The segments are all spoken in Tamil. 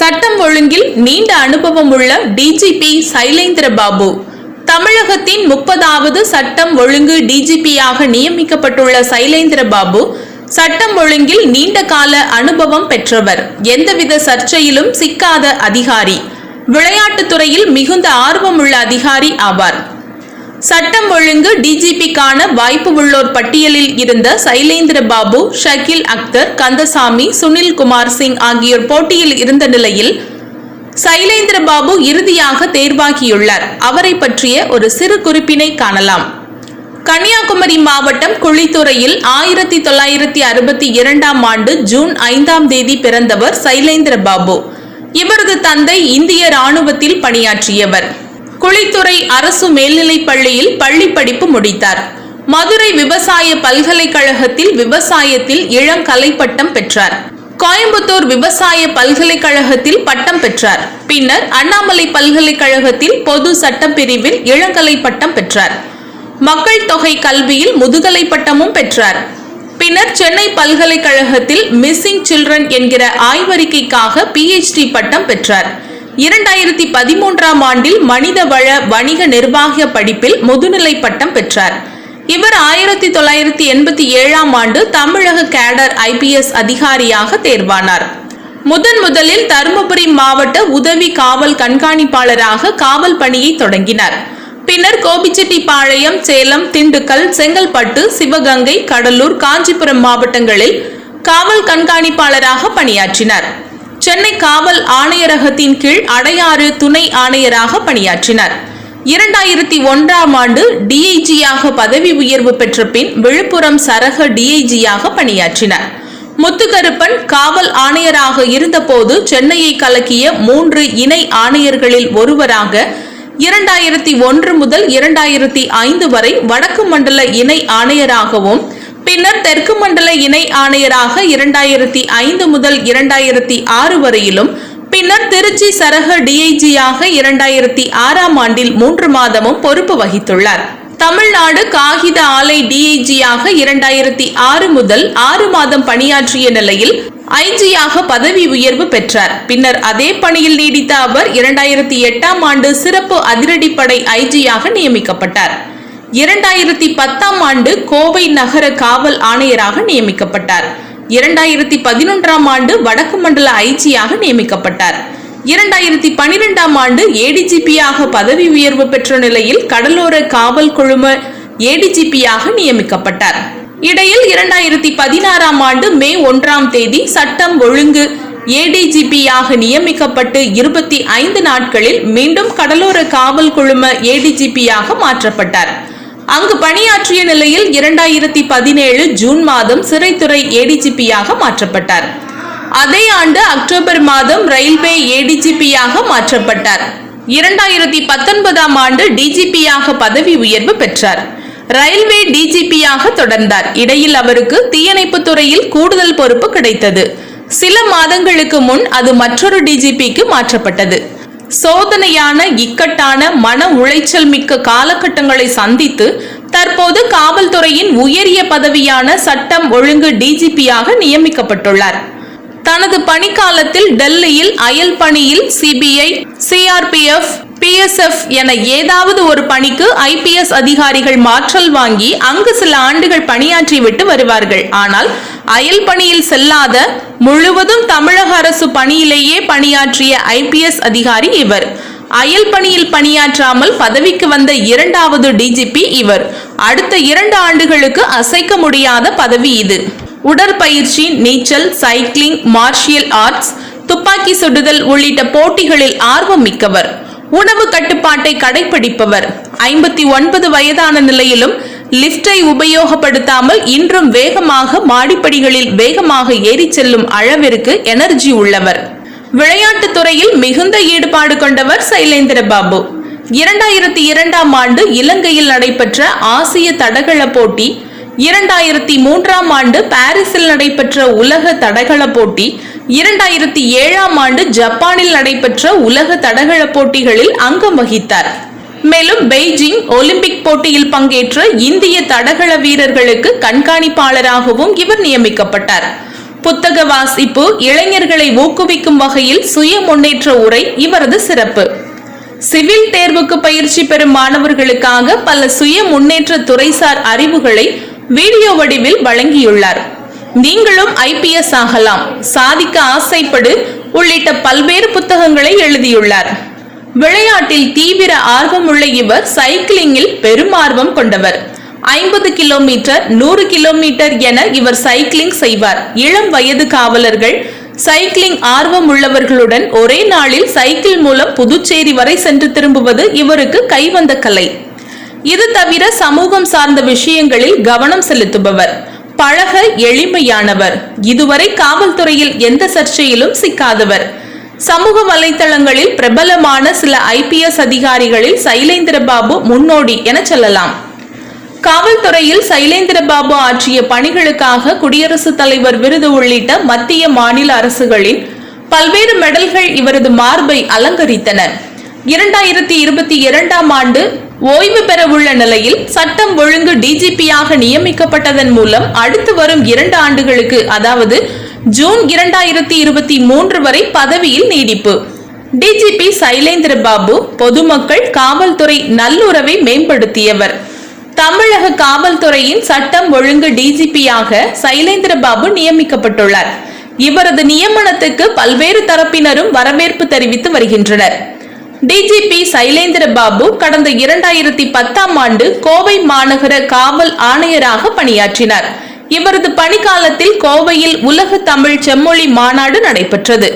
சட்டம் ஒழுங்கில் நீண்ட அனுபவம் உள்ள டிஜிபி சைலேந்திர பாபு. தமிழகத்தின் முப்பதாவது சட்டம் ஒழுங்கு டிஜிபியாக நியமிக்கப்பட்டுள்ள சைலேந்திர பாபு சட்டம் ஒழுங்கில் நீண்ட கால அனுபவம் பெற்றவர். எந்தவித சர்ச்சையிலும் சிக்காத அதிகாரி. விளையாட்டுத் துறையில் மிகுந்த ஆர்வமுள்ள அதிகாரி ஆவார். சட்டம் ஒழுங்கு டிஜிபிக்கான வாய்ப்பு உள்ளோர் பட்டியலில் இருந்த சைலேந்திர பாபு ஷகில் அக்தர் கந்தசாமி சுனில் குமார் சிங் ஆகியோர் போட்டியில் இருந்த நிலையில் சைலேந்திர பாபு இறுதியாக தேர்வாகியுள்ளார். அவரை பற்றிய ஒரு சிறு குறிப்பினை காணலாம். கன்னியாகுமரி மாவட்டம் குழித்துறையில் ஆயிரத்தி தொள்ளாயிரத்தி அறுபத்தி இரண்டாம் ஆண்டு ஜூன் ஐந்தாம் தேதி பிறந்தவர் சைலேந்திர பாபு. இவரது தந்தை இந்திய ராணுவத்தில் பணியாற்றியவர். குளித்துறை அரசு மேல்நிலைப் பள்ளியில் பள்ளி படிப்பு முடித்தார். மதுரை விவசாய பல்கலைக்கழகத்தில் விவசாயத்தில் இளங்கலை பட்டம் பெற்றார். கோயம்புத்தூர் விவசாய பல்கலைக்கழகத்தில் பட்டம் பெற்றார். பின்னர் அண்ணாமலை பல்கலைக்கழகத்தில் பொது சட்டம் பிரிவில் இளங்கலை பட்டம் பெற்றார். மக்கள் தொகை கல்வியில் முதுகலை பட்டமும் பெற்றார். பின்னர் சென்னை பல்கலைக்கழகத்தில் மிஸ்ஸிங் சில்ட்ரன் என்கிற ஆய்வறிக்கைக்காக பிஹெச்டி பட்டம் பெற்றார். இரண்டாயிரத்தி பதிமூன்றாம் ஆண்டில் மனிதவள வணிக நிர்வாக படிப்பில் முதுநிலை பட்டம் பெற்றார். இவர் ஆயிரத்தி தொள்ளாயிரத்தி எண்பத்தி ஏழாம் ஆண்டு தமிழக கேடர் ஐபிஎஸ் அதிகாரியாக தேர்வானார். முதன் முதலில் தருமபுரி மாவட்ட உதவி காவல் கண்காணிப்பாளராக காவல் பணியை தொடங்கினார். பின்னர் கோபிச்செட்டிப்பாளையம் சேலம் திண்டுக்கல் செங்கல்பட்டு சிவகங்கை கடலூர் காஞ்சிபுரம் மாவட்டங்களில் காவல் கண்காணிப்பாளராக பணியாற்றினார். சென்னை காவல் ஆணையரகத்தின் கீழ் அடையாறு துணை ஆணையராக பணியாற்றினார். இரண்டாயிரத்தி ஒன்றாம் ஆண்டு டிஐஜியாக பதவி உயர்வு பெற்ற பின் விழுப்புரம் சரக டிஐஜியாக பணியாற்றினார். முத்துக்கருப்பன் காவல் ஆணையராக இருந்தபோது சென்னையை கலக்கிய மூன்று இணை ஆணையர்களில் ஒருவராக இரண்டாயிரத்தி ஒன்று முதல் இரண்டாயிரத்தி ஐந்து வரை வடக்கு மண்டல இணை ஆணையராகவும் பின்னர் தெற்கு மண்டல இணை ஆணையராக இரண்டாயிரத்தி ஐந்து முதல் இரண்டாயிரத்தி ஆறு வரையிலும் பின்னர் திருச்சி சரக டிஐஜியாக இரண்டாயிரத்தி ஆறாம் ஆண்டில் மூன்று மாதமும் பொறுப்பு வகித்துள்ளார். தமிழ்நாடு காகித ஆலை டிஐஜியாக இரண்டாயிரத்தி ஆறு முதல் ஆறு மாதம் பணியாற்றிய நிலையில் ஐஜியாக பதவி உயர்வு பெற்றார். பின்னர் அதே பணியில் நீடித்த அவர் இரண்டாயிரத்தி எட்டாம் ஆண்டு சிறப்பு அதிரடிப்படை ஐஜியாக நியமிக்கப்பட்டார். இரண்டாயிரத்தி பத்தாம் ஆண்டு கோவை நகர காவல் ஆணையராக நியமிக்கப்பட்டார். இரண்டாயிரத்தி பதினொன்றாம் ஆண்டு வடக்கு மண்டல ஐஜியாக நியமிக்கப்பட்டார். இரண்டாயிரத்தி பனிரெண்டாம் ஆண்டு ஏடிஜிபியாக பதவி உயர்வு பெற்ற நிலையில் கடலோர காவல் குழும ஏடிஜிபியாக நியமிக்கப்பட்டார். இடையில் இரண்டாயிரத்தி பதினாறாம் ஆண்டு மே ஒன்றாம் தேதி சட்டம் ஒழுங்கு ஏடிஜிபியாக நியமிக்கப்பட்டு இருபத்தி ஐந்து நாட்களில் மீண்டும் கடலோர காவல் குழும ஏடிஜிபியாக மாற்றப்பட்டார். அங்கு பணியாற்றிய நிலையில் இரண்டாயிரத்தி பதினேழு ஜூன் மாதம் சிறைத்துறை ஏடிஜிபியாக மாற்றப்பட்டார். அதே ஆண்டு அக்டோபர் மாதம் ரயில்வே ஏடிஜிபியாக மாற்றப்பட்டார். இரண்டாயிரத்தி பத்தொன்பதாம் ஆண்டு டிஜிபியாக பதவி உயர்வு பெற்றார். ரயில்வே டிஜிபியாக தொடர்ந்தார். இடையில் அவருக்கு தீயணைப்புத் துறையில் கூடுதல் பொறுப்பு கிடைத்தது. சில மாதங்களுக்கு முன் அது மற்றொரு டிஜிபிக்கு மாற்றப்பட்டது. சோதனையான இக்கட்டான மன உளைச்சல் மிக்க காலகட்டங்களை சந்தித்து தற்போது காவல்துறையின் உயரிய பதவியான சட்டம் ஒழுங்கு டிஜிபியாக நியமிக்கப்பட்டுள்ளார். தனது பணிக்காலத்தில் டெல்லியில் அயல் பணியில் சிபிஐ சிஆர்பிஎஃப் பிஎஸ்எஃப் என ஏதாவது ஒரு பணிக்கு ஐபிஎஸ் அதிகாரிகள் மாற்றல் வாங்கி அங்கு சில ஆண்டுகள் பணியாற்றிவிட்டு வருவார்கள். ஆனால் அயல் பணியில் செல்லாத முழுவதும் தமிழக அரசு பணியிலேயே பணியாற்றிய ஐபிஎஸ் அதிகாரி இவர். அயல் பணியில் பணியாற்றாமல் பதவிக்கு வந்த இரண்டாவது டிஜிபி இவர். அடுத்த இரண்டு ஆண்டுகளுக்கு அசைக்க முடியாத பதவி இது. உடற்பயிற்சி நீச்சல் சைக்கிளிங் மார்ஷியல் ஆர்ட்ஸ் துப்பாக்கி சுடுதல் உள்ளிட்ட போட்டிகளில் ஆர்வம் மிக்கவர். உணவு கட்டுப்பாட்டை கடைபிடிப்பவர். ஐம்பத்தி ஒன்பது வயதான நிலையிலும் லிப்டை உபயோகப்படுத்தாமல் இன்றும் வேகமாக மாடிப்படிகளில் வேகமாக ஏறிச் செல்லும் அளவிற்கு எனர்ஜி உள்ளவர். விளையாட்டுத் துறையில் மிகுந்த ஈடுபாடு கொண்டவர் சைலேந்திர பாபு. இரண்டாயிரத்தி இரண்டாம் ஆண்டு இலங்கையில் நடைபெற்ற ஆசிய தடகள போட்டி இரண்டாயிரத்தி மூன்றாம் ஆண்டு பாரிஸில் நடைபெற்ற உலக தடகள போட்டி இரண்டாயிரத்தி ஏழாம் ஆண்டு ஜப்பானில் நடைபெற்ற உலக தடகள போட்டிகளில் அங்கம் வகித்தார். மேலும் பெய்ஜிங் ஒலிம்பிக் போட்டியில் பங்கேற்ற இந்திய தடகள வீரர்களுக்கு கண்காணிப்பாளராகவும் இவர் நியமிக்கப்பட்டார். புத்தக வாசிப்பு இளைஞர்களை ஊக்குவிக்கும் வகையில் சுய முன்னேற்ற உரை இவரது சிறப்பு. சிவில் தேர்வுக்கு பயிற்சி பெறும் மாணவர்களுக்காக பல சுய முன்னேற்ற துறைசார் அறிவுகளை வீடியோ வடிவில் வழங்கியுள்ளார். நீங்களும் ஐபிஎஸ் ஆகலாம். சாதிக்க ஆசைப்படு உள்ளிட்ட பல்வேறு புத்தகங்களை எழுதியுள்ளார். விளையாட்டில் தீவிர ஆர்வமுள்ள இவர் சைக்கிளிங்கில் பெரும் ஆர்வம் கொண்டவர். ஐம்பது கிலோமீட்டர் நூறு கிலோமீட்டர் என இவர் சைக்கிளிங் செய்வார். இளம் வயது காவலர்கள் சைக்கிளிங் ஆர்வம் உள்ளவர்களுடன் ஒரே நாளில் சைக்கிள் மூலம் புதுச்சேரி வரை சென்று திரும்புவது இவருக்கு கைவந்த கலை. இது தவிர சமூகம் சார்ந்த விஷயங்களில் கவனம் செலுத்துபவர். பழக எளிமையானவர். இதுவரை காவல்துறையில் எந்த சர்ச்சையிலும் சிக்காதவர். சமூக வலைதளங்களில் பிரபலமான சில ஐபிஎஸ் அதிகாரிகளில் சைலேந்திர பாபு முன்னோடி என சொல்லலாம். காவல்துறையில் சைலேந்திர பாபு ஆற்றிய பணிகளுக்காக குடியரசுத் தலைவர் விருது உள்ளிட்ட மத்திய மாநில அரசுகளின் பல்வேறு மெடல்கள் இவரது மார்பை அலங்கரித்தன. இரண்டாயிரத்தி இருபத்தி இரண்டாம் ஆண்டு ஓய்வு பெறவுள்ள நிலையில் சட்டம் ஒழுங்கு டிஜிபியாக நியமிக்கப்பட்டதன் மூலம் அடுத்து வரும் இரண்டு ஆண்டுகளுக்கு அதாவது ஜூன் இரண்டாயிரத்தி இருபத்தி மூன்று வரை பதவியில் நீடிப்பு. டிஜிபி சைலேந்திர பாபு பொதுமக்கள் காவல்துறை நல்லுறவை மேம்படுத்தியவர். தமிழக காவல்துறையின் சட்டம் ஒழுங்கு டிஜிபியாக சைலேந்திர பாபு நியமிக்கப்பட்டுள்ளார். இவரது நியமனத்துக்கு பல்வேறு தரப்பினரும் வரவேற்பு தெரிவித்து வருகின்றனர். டிஜிபி சைலேந்திர பாபு கடந்த இரண்டாயிரத்தி பத்தாம் ஆண்டு கோவை மாநகர காவல் ஆணையராக பணியாற்றினார். இவரது பணிக்காலத்தில் கோவையில் உலக தமிழ் செம்மொழி மாநாடு நடைபெற்றது.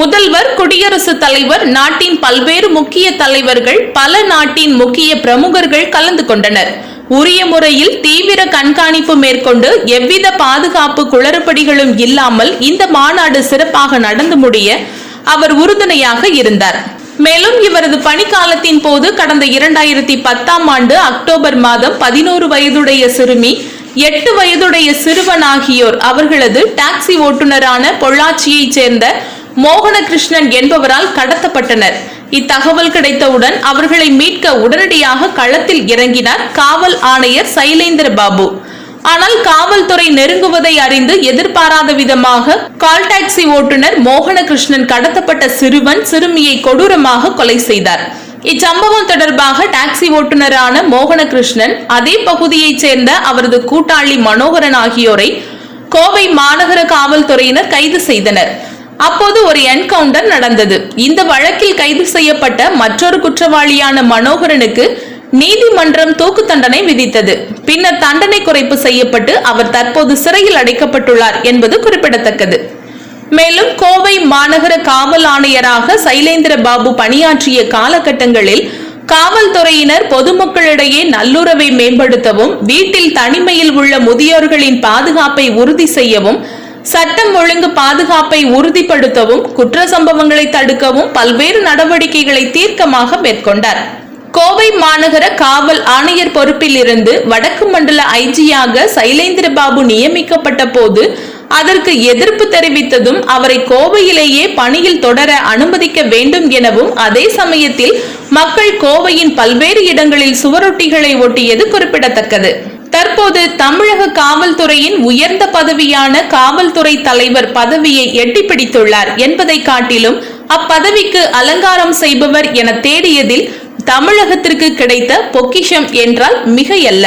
முதல்வர் குடியரசுத் தலைவர் நாட்டின் பல்வேறு முக்கிய தலைவர்கள் பல நாட்டின் முக்கிய பிரமுகர்கள் கலந்து கொண்டனர். உரிய முறையில் தீவிர கண்காணிப்பு மேற்கொண்டு எவ்வித பாதுகாப்பு குளறுபடிகளும் இல்லாமல் இந்த மாநாடு சிறப்பாக நடந்து முடிய அவர் உறுதுணையாக இருந்தார். மேலும் இவரது பணிக்காலத்தின் போது கடந்த இரண்டாயிரத்தி பத்தாம் ஆண்டு அக்டோபர் மாதம் பதினோரு வயதுடைய சிறுமி எட்டு வயதுடைய சிறுவன் ஆகியோர் அவர்களது டாக்ஸி ஓட்டுநரான பொள்ளாச்சியைச் சேர்ந்த மோகனகிருஷ்ணன் என்பவரால் கடத்தப்பட்டனர். இத்தகவல் கிடைத்தவுடன் அவர்களை மீட்க உடனடியாக களத்தில் இறங்கினார் காவல் ஆணையர் சைலேந்திர பாபு. ஆனால் காவல்துறை நெருங்குவதை அறிந்து எதிர்பாராத விதமாக கால் டாக்ஸி ஓட்டுநர் மோகனகிருஷ்ணன் கடத்தப்பட்ட சிறுவன் சிறுமியை கொடூரமாக கொலை செய்தார். இச்சம்பவம் தொடர்பாக டாக்ஸி ஓட்டுநரான மோகனகிருஷ்ணன் அதே பகுதியைச் சேர்ந்த அவரது கூட்டாளி மனோகரன் ஆகியோரை கோவை மாநகர காவல்துறையினர் கைது செய்தனர். அப்போது ஒரு என்கவுண்டர் நடந்தது. இந்த வழக்கில் கைது செய்யப்பட்ட மற்றொரு குற்றவாளியான மனோகரனுக்கு நீதிமன்றம் தூக்கு தண்டனை விதித்தது. பின்னர் தண்டனை குறைப்பு செய்யப்பட்டு அவர் தற்போது சிறையில் அடைக்கப்பட்டுள்ளார் என்பது குறிப்பிடத்தக்கது. மேலும் கோவை மாநகர காவல் ஆணையராக சைலேந்திர பாபு பணியாற்றிய காலகட்டங்களில் காவல்துறையினர் பொதுமக்களிடையே நல்லுறவை மேம்படுத்தவும் வீட்டில் தனிமையில் உள்ள முதியோர்களின் பாதுகாப்பை உறுதி செய்யவும் சட்டம் ஒழுங்கு பாதுகாப்பை உறுதிப்படுத்தவும் குற்ற சம்பவங்களை தடுக்கவும் பல்வேறு நடவடிக்கைகளை தீர்க்கமாக மேற்கொண்டார். கோவை மாநகர காவல் ஆணையர் பொறுப்பில் இருந்து வடக்கு மண்டல ஐஜியாக சைலேந்திர பாபு நியமிக்கப்பட்ட போது அதற்கு எதிர்ப்பு தெரிவித்ததும் அவரை கோவையிலேயே பணியில் தொடர அனுமதிக்க வேண்டும் எனவும் அதே சமயத்தில் மக்கள் கோவையின் பல்வேறு இடங்களில் சுவரொட்டிகளை ஒட்டியது குறிப்பிடத்தக்கது. தற்போது தமிழக காவல்துறையின் உயர்ந்த பதவியான காவல்துறை தலைவர் பதவியை எட்டி பிடித்துள்ளார் என்பதை காட்டிலும் அப்பதவிக்கு அலங்காரம் செய்பவர் என தேடியதில் தமிழகத்திற்கு கிடைத்த பொக்கிஷம் என்றால் மிகையல்ல.